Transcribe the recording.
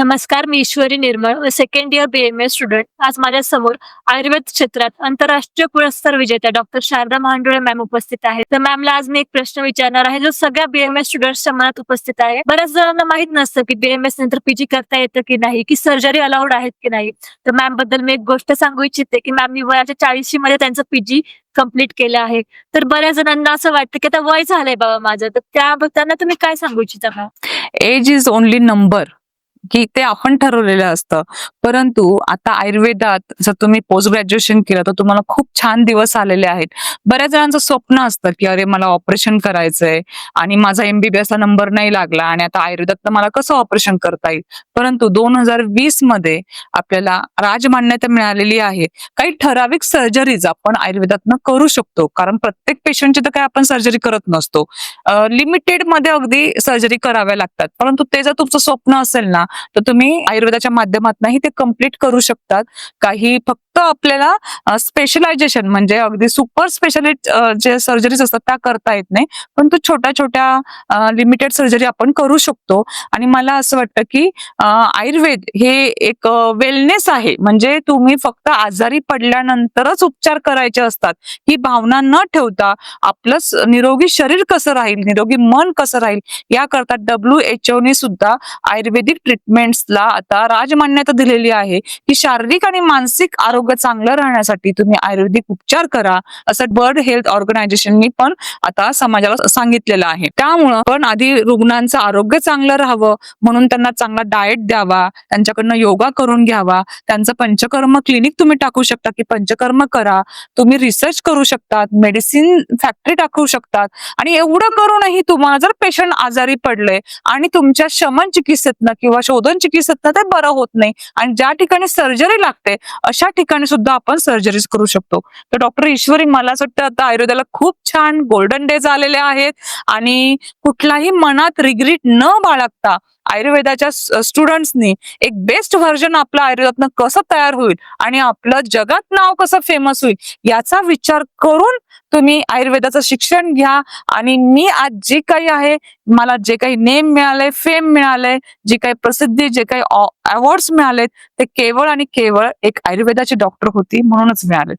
नमस्कार मी Ishwari Nirmal second year B M S student आज माझ्यासमोर आयुर्वेद क्षेत्रात आंतरराष्ट्रीय पुरस्कार विजेत्या डॉक्टर शारदा महांडोळे मॅम उपस्थित आहेत. तर मॅमला आज मी एक प्रश्न विचारणार आहे जो सगळ्या बीएमएस स्टुडंटच्या मनात उपस्थित आहे. बऱ्याच जणांना माहीत नसतं की बीएमएस नंतर पीजी करता येतं की नाही की सर्जरी अलाउड आहेत की नाही. तर मॅमबद्दल मी एक गोष्ट सांगू इच्छिते की मॅम मी वयाच्या चाळीशी मध्ये त्यांचं पीजी कंप्लीट केलं आहे. तर बऱ्याच जणांना असं वाटतं की आता वय झालंय बाबा माझं. तर त्या त्यांना तुम्ही काय सांगू इच्छिता ma'am age is only number की ते आपण ठरवलेलं असतं. परंतु आता आयुर्वेदात जर तुम्ही पोस्ट ग्रॅज्युएशन केलं तर तुम्हाला खूप छान दिवस आलेले आहेत. बऱ्याच जणांचं स्वप्न असतं की अरे मला ऑपरेशन करायचंय आणि माझा एमबीबीएस ला नंबर नाही लागला आणि आता आयुर्वेदात मला कसं ऑपरेशन करता येईल? परंतु दोन हजार वीसमध्ये आपल्याला राजमान्यता मिळालेली आहे. काही ठराविक सर्जरीज आपण आयुर्वेदातनं करू शकतो. कारण प्रत्येक पेशंटची तर काय आपण सर्जरी करत नसतो. लिमिटेडमध्ये अगदी सर्जरी कराव्या लागतात. परंतु ते जर तुमचं स्वप्न असेल ना तर तुम्ही आयुर्वेदाच्या माध्यमातूनही ते कंप्लीट करू शकतात. काही फक्त आपल्याला स्पेशलायझेशन म्हणजे अगदी सुपर स्पेशालिस्ट जे सर्जरीज असतात त्या करता येत नाही. पण तो छोट्या छोट्या लिमिटेड सर्जरी आपण करू शकतो. आणि मला असं वाटतं की आयुर्वेद हे एक वेलनेस आहे. म्हणजे तुम्ही फक्त आजारी पडल्यानंतरच उपचार करायचे असतात. ही भावना न ठेवता आपलं निरोगी शरीर कसं राहील निरोगी मन कसं राहील याकरता डब्ल्यू एच ने सुद्धा आयुर्वेदिक ट्रीटमेंट्सला आता राजमान्यता दिलेली आहे की शारीरिक आणि मानसिक आरोग्य चांगलं राहण्यासाठी तुम्ही आयुर्वेदिक उपचार करा असं वर्ल्ड हेल्थ ऑर्गनायझेशननी पण आता समाजाला सांगितलेलं आहे. त्यामुळं पण आधी रुग्णांचं आरोग्य चांगलं राहावं म्हणून त्यांना चांगला डाएट द्यावा त्यांच्याकडनं योगा करून घ्यावा त्यांचं पंचकर्म क्लिनिक तुम्ही टाकू शकता की पंचकर्म करा तुम्ही रिसर्च करू शकतात मेडिसिन फॅक्टरी टाकू शकतात. आणि एवढं करूनही तुम्हाला जर पेशंट आजारी पडले आणि तुमच्या शमन चिकित्सेतनं किंवा शोधन चिकित्सेतनं ते बरं होत नाही आणि ज्या ठिकाणी सर्जरी लागते अशा ठिकाणी ठिकाणी सुद्धा आपण सर्जरीज करू शकतो. तर डॉक्टर ईश्वरी मला असं वाटतं आता आयुर्वेदाला खूप छान गोल्डन डेज आलेले आहेत आणि कुठलाही मनात रिग्रीट न बाळगता आयुर्वेदाच्या स्टुडंट्सनी एक बेस्ट व्हर्जन आपलं आयुर्वेदातनं कसं तयार होईल आणि आपलं जगात नाव कसं फेमस होईल याचा विचार करून तुम्ही आयुर्वेदाचं शिक्षण घ्या आणि मी आज जे काही आहे मला जे काही नेम मिळाले फेम मिळाले जी काही प्रसिद्धी जे काही अवॉर्ड्स मिळालेत ते केवळ आणि केवळ एक आयुर्वेदाची डॉक्टर होती म्हणूनच मिळाले